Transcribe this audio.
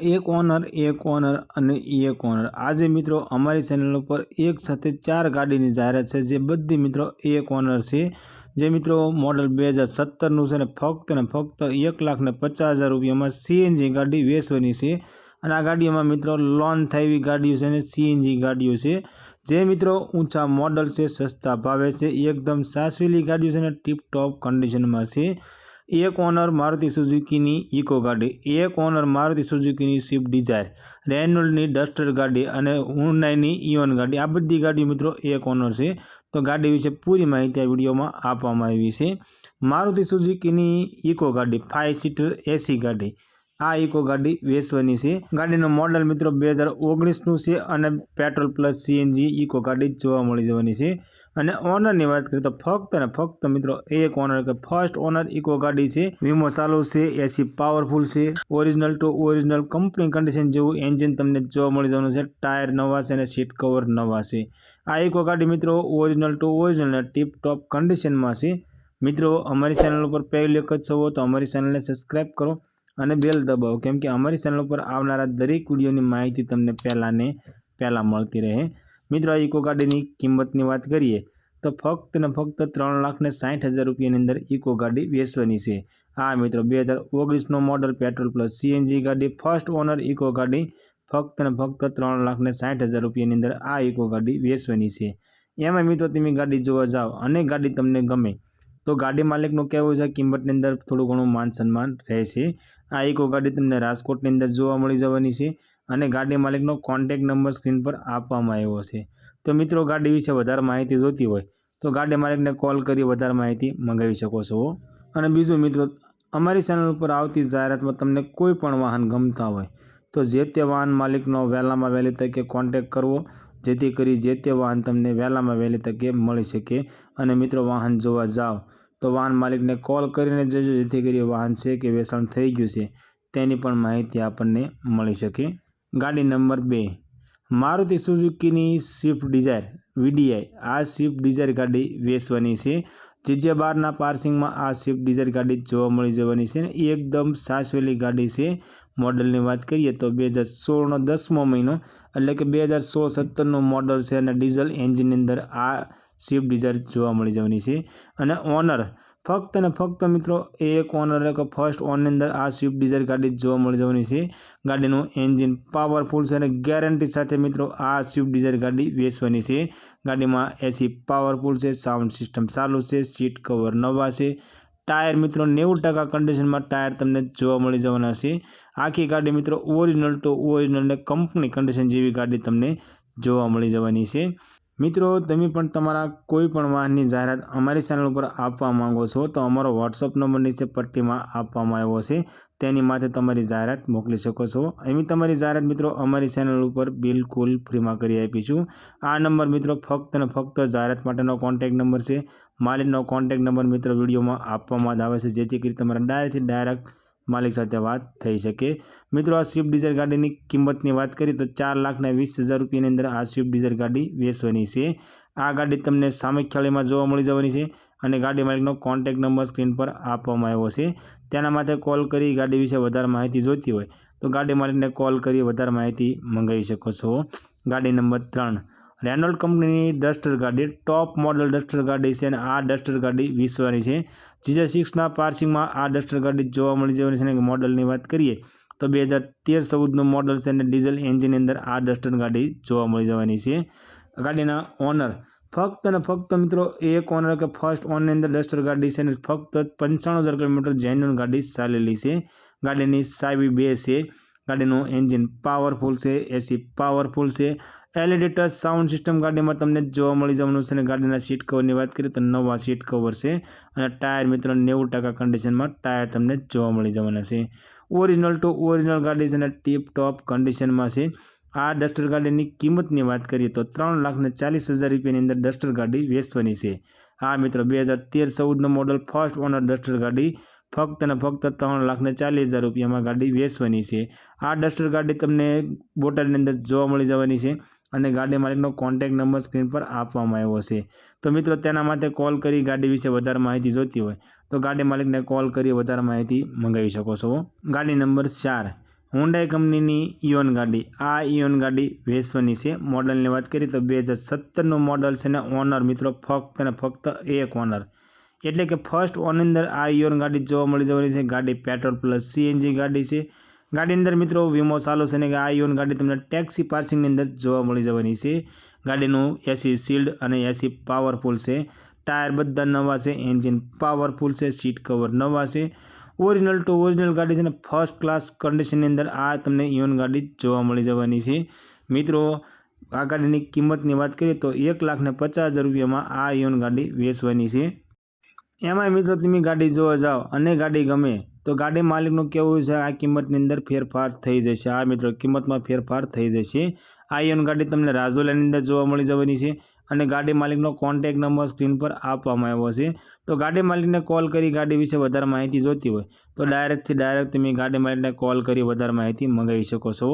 એક ઓનર એક ઓનર અને એક ઓનર. આજે મિત્રો અમારી ચેનલ ઉપર એક સાથે ચાર ગાડીની જાહેરાત છે, જે બધી મિત્રો એક ઓનર છે. જે મિત્રો મોડલ બે હજાર સત્તરનું છે ને ફક્ત ને ફક્ત એક લાખ ને પચાસ હજાર રૂપિયામાં સીએનજી ગાડી વેચવાની છે. અને આ ગાડીઓમાં મિત્રો લોન થાય એવી ગાડીઓ છે અને સીએનજી ગાડીઓ છે. જે મિત્રો ઊંચા મોડલ છે, સસ્તા ભાવે છે, એકદમ સાસવેલી ગાડીઓ છે ને ટીપટોપ કન્ડિશનમાં છે. એક ઓનર મારુતિ સુઝુકીની ઇકો ગાડી, એક ઓનર મારુતિ સુઝુકીની સ્વિફ્ટ ડિઝાયર, રેનોલ્ડની ડસ્ટર ગાડી અને હુન્ડાઈની ઇઓન ગાડી. આ બધી ગાડી મિત્રો એક ઓનર છે. તો ગાડી વિશે પૂરી માહિતી આ વિડીયોમાં આપવામાં આવી છે. મારુતિ સુઝુકીની ઇકો ગાડી ફાઇવ સીટર એસી ગાડી. આ ઇકો ગાડી વેચવાની છે. ગાડીનું મોડલ મિત્રો બે હજાર ઓગણીસનું છે અને પેટ્રોલ પ્લસ સીએનજી ઇકો ગાડી જોવા મળી જવાની છે. અને ઓનરની વાત કરીએ તો ફક્ત અને ફક્ત મિત્રો એક ઓનર કે ફર્સ્ટ ઓનર ઇકો ગાડી છે. વીમો ચાલુ છે એસી પાવરફુલ છે. Original to original company condition જેવું એન્જિન તમને જોવા મળી જવાનું છે. ટાયર નવા છે અને સીટ કવર નવા છે. આ ઇકો ગાડી મિત્રો original to original tip top કન્ડિશનમાં છે. મિત્રો અમારી ચેનલ ઉપર પહેલી વખત છો તો અમારી ચેનલને સબસ્ક્રાઈબ કરો અને બેલ દબાવો, કેમ કે અમારી ચેનલ ઉપર આવનારા દરેક વિડીયોની માહિતી તમને પહેલાં ને પહેલાં મળતી રહે. મિત્રો આ ઇકો ગાડીની કિંમતની વાત કરીએ, તો ફક્ત ને ફક્ત ત્રણ લાખ ને સાઠ હજાર રૂપિયાની અંદર ઇકો ગાડી વેચવાની છે. આ મિત્રો, બે હજાર ઓગણીસનો મોડલ પેટ્રોલ પ્લસ સીએનજી ગાડી ફર્સ્ટ ઓનર ઇકો ગાડી ફક્ત ને ફક્ત ત્રણ લાખ ને સાઠ હજાર રૂપિયાની અંદર આ ઇકો ગાડી વેચવાની છે. એમાં મિત્રો તમે ગાડી જોવા જાઓ અને ગાડી તમને ગમે, તો ગાડી માલિકનું કહેવું છે, કિંમતની અંદર થોડું ઘણું માન સન્માન રહેશે. આ ઇકો ગાડી તમને રાજકોટની અંદર જોવા મળી જવાની છે અને ગાડી માલિકનો કોન્ટેક નંબર સ્ક્રીન પર આપવામાં આવ્યો છે. તો મિત્રો, ગાડી વિશે વધારે માહિતી જોતી હોય તો ગાડી માલિકને કોલ કરી વધારે માહિતી મંગાવી શકો છો. અને બીજું મિત્રો, અમારી ચેનલ ઉપર આવતી જાહેરાતમાં તમને કોઈ પણ વાહન ગમતા હોય તો જે તે વાહન માલિકનો વહેલામાં વહેલી તકે કોન્ટેક કરવો, જેથી કરી જે તે વાહન તમને વહેલામાં વહેલી તકે મળી શકે. અને મિત્રો, વાહન જોવા જાઓ તો વાહન માલિકને કોલ કરીને જજો, જેથી કરી વાહન છે કે વેચાણ થઈ ગયું છે. તેની પણ માહિતી આપણને મળી શકે. ગાડી નંબર બે. મારુતિ સુઝુકીની સ્વિફ્ટ ડિઝાયર, વીડીઆઈ. આ સ્વિફ્ટ ડિઝાયર ગાડી વેચવાની છે. જે જે બારના પાર્સિંગમાં આ સ્વિફ્ટ ડિઝાયર ગાડી જોવા મળી જવાની છે ને એકદમ સાસવેલી ગાડી છે. મોડલની વાત કરીએ તો બે હજાર સોળનો દસમો મહિનો, એટલે કે બે હજાર સોળ સત્તરનું મોડલ છે અને ડીઝલ એન્જિનની અંદર આ સ્વિફ્ટ ડિઝાયર જોવા મળી જવાની છે. અને ઓનર ફક્ત અને ફક્ત મિત્રો એક ઓનર કે ફર્સ્ટ ઓનની અંદર આ સ્વિફ્ટ ડિઝાયર ગાડી જોવા મળી જવાની છે. ગાડીનું એન્જિન પાવરફુલ છે અને ગેરંટી સાથે મિત્રો આ સ્વિફ્ટ ડિઝાયર ગાડી વેચવાની છે. ગાડીમાં એસી પાવરફુલ છે સાઉન્ડ સિસ્ટમ ચાલુ છે સીટ કવર નવા છે. ટાયર મિત્રો, નેવું ટકા કન્ડિશનમાં ટાયર તમને જોવા મળી જવાના છે. આખી ગાડી મિત્રો original to original company condition જેવી ગાડી તમને જોવા મળી જવાની છે. મિત્રો, તમે પણ તમારા કોઈ પણ વાહનની જાહેરાત અમારી ચેનલ ઉપર આપવા માંગો છો, તો અમારો વોટ્સઅપ નંબર નીચે પટ્ટીમાં આપવામાં આવ્યો છે. તેની માથે તમારી જાહેરાત મોકલી શકો છો. એમ તમારી જાહેરાત મિત્રો અમારી ચેનલ ઉપર બિલકુલ ફ્રીમાં કરી આપીશું આ નંબર મિત્રો ફક્ત અને ફક્ત જાહેરાત માટેનો કોન્ટેક નંબર છે. માલિકનો કોન્ટેક નંબર મિત્રો વિડીયોમાં આપવામાં જ આવે છે, જેથી કરી તમારા ડાયરેક્ટથી ડાયરેક્ટ માલિક સાથે વાત થઈ શકે. મિત્રો, આ સ્વિફ્ટ ડિઝાયર ગાડીની કિંમતની વાત કરીએ તો ચાર લાખના વીસ હજાર રૂપિયાની અંદર આ સ્વિફ્ટ ડિઝાયર ગાડી વેચવાની છે. આ ગાડી તમને સામખ્યાળીમાં જોવા મળી જવાની છે અને ગાડી માલિકનો કોન્ટેક્ટ નંબર સ્ક્રીન પર આપવામાં આવ્યો છે. તેના માટે કોલ કરી ગાડી વિશે વધારે માહિતી જોઈતી હોય તો ગાડી માલિકને કોલ કરી વધારે માહિતી મંગાવી શકો છો. ગાડી નંબર ત્રણ. રેનોલ્ડ કંપનીની ડસ્ટર ગાડી, ટોપ મોડલ ડસ્ટર ગાડી છે અને આ ડસ્ટર ગાડી વિશ્વની છે. જીજે સિક્સના પાર્સિંગમાં આ ડસ્ટર ગાડી જોવા મળી જવાની છે અને મોડલની વાત કરીએ તો બે હજાર તેર ચૌદનું મોડલ છે અને ડીઝલ એન્જિનની અંદર આ ડસ્ટર ગાડી જોવા મળી જવાની છે. ગાડીના ઓનર, ફક્ત અને ફક્ત મિત્રો એક ઓનર કે ફર્સ્ટ ઓનરની અંદર ડસ્ટર ગાડી છે અને ફક્ત પંચાણું હજાર કિલોમીટર જેન્યુન ગાડી ચાલેલી છે. ગાડીની સાવી બે છે. ગાડીનું એન્જિન પાવરફુલ છે એસી પાવરફુલ છે. એલઈડી ટચ સાઉન્ડ સિસ્ટમ ગાડીમાં તમને જોવા મળી જવાનું છે અને ગાડીના સીટ કવરની વાત કરીએ તો નવા સીટ કવર છે અને ટાયર મિત્રો નેવું ટકા કન્ડિશનમાં ટાયર તમને જોવા મળી જવાના છે. ઓરિજિનલ ટુ ઓરિજિનલ ગાડી છે અને ટીપ ટોપ કન્ડિશનમાં છે. આ ડસ્ટર ગાડીની કિંમતની વાત કરીએ તો ત્રણ લાખને ચાલીસ હજાર રૂપિયાની અંદર ડસ્ટર ગાડી વેચવાની છે. આ મિત્રો બે હજાર તેર ચૌદનો મોડલ ફર્સ્ટ ઓનર ડસ્ટર ગાડી ફક્ત અને ફક્ત ત્રણ લાખને ચાલીસ હજાર રૂપિયામાં ગાડી વેચવાની છે. આ ડસ્ટર ગાડી તમને બોટલની અંદર જોવા મળી જવાની છે અને ગાડી માલિકનો કોન્ટેક નંબર સ્ક્રીન પર આપવામાં આવ્યો છે. તો મિત્રો, તેના માટે કોલ કરી ગાડી વિશે વધારે માહિતી જોઈતી હોય તો ગાડી માલિકને કોલ કરી વધારે માહિતી મંગાવી શકો છો. ગાડી નંબર ચાર હોન્ડાઈ કંપનીની ઇયોન ગાડી. આ ઇયોન ગાડી વેચવાની છે. મોડલની વાત કરીએ તો બે હજાર સત્તરનું મોડલ છે ને ઓનર મિત્રો, ફક્ત અને ફક્ત એક ઓનર એટલે કે ફર્સ્ટ ઓન અંદર આ યોન ગાડી જોવા મળી જવાની છે. ગાડી પેટ્રોલ પ્લસ સીએનજી ગાડી છે. ગાડીની અંદર મિત્રો વીમો ચાલુ છે ને કે આ યોન ગાડી તમને ટેક્સી પાર્સિંગની અંદર જોવા મળી જવાની છે. ગાડીનું એસી શિલ્ડ અને એસી પાવરફુલ છે. ટાયર બધા નવા છે. એન્જિન પાવરફુલ છે. સીટ કવર નવા છે. ઓરિજિનલ ટુ ઓરિજિનલ ગાડી છે ને ફર્સ્ટ ક્લાસ કન્ડિશનની અંદર આ તમને ઇયોન ગાડી જોવા મળી જવાની છે. મિત્રો, આ ગાડીની કિંમતની વાત કરીએ તો એક લાખ ને પચાસ હજાર રૂપિયામાં આ ઇયોન ગાડી વેચવાની છે. એમાંય મિત્રો તમે ગાડી જોવા જાઓ અને ગાડી ગમે, તો ગાડી માલિકનું કેવું છે? આ કિંમતની અંદર ફેરફાર થઈ જશે. આ મિત્રો, કિંમતમાં ફેરફાર થઈ જશે. આ યોન ગાડી તમને રાજોલાની અંદર જોવા મળી જવાની છે અને ગાડી માલિકનો કોન્ટેક નંબર સ્ક્રીન પર આપવામાં આવ્યો છે. તો ગાડી માલિકને કોલ કરી ગાડી વિશે વધારે માહિતી જોતી હોય, તો ડાયરેક્ટથી ડાયરેક્ટ તમે ગાડી માલિકને કોલ કરી વધારે માહિતી મંગાવી શકો છો.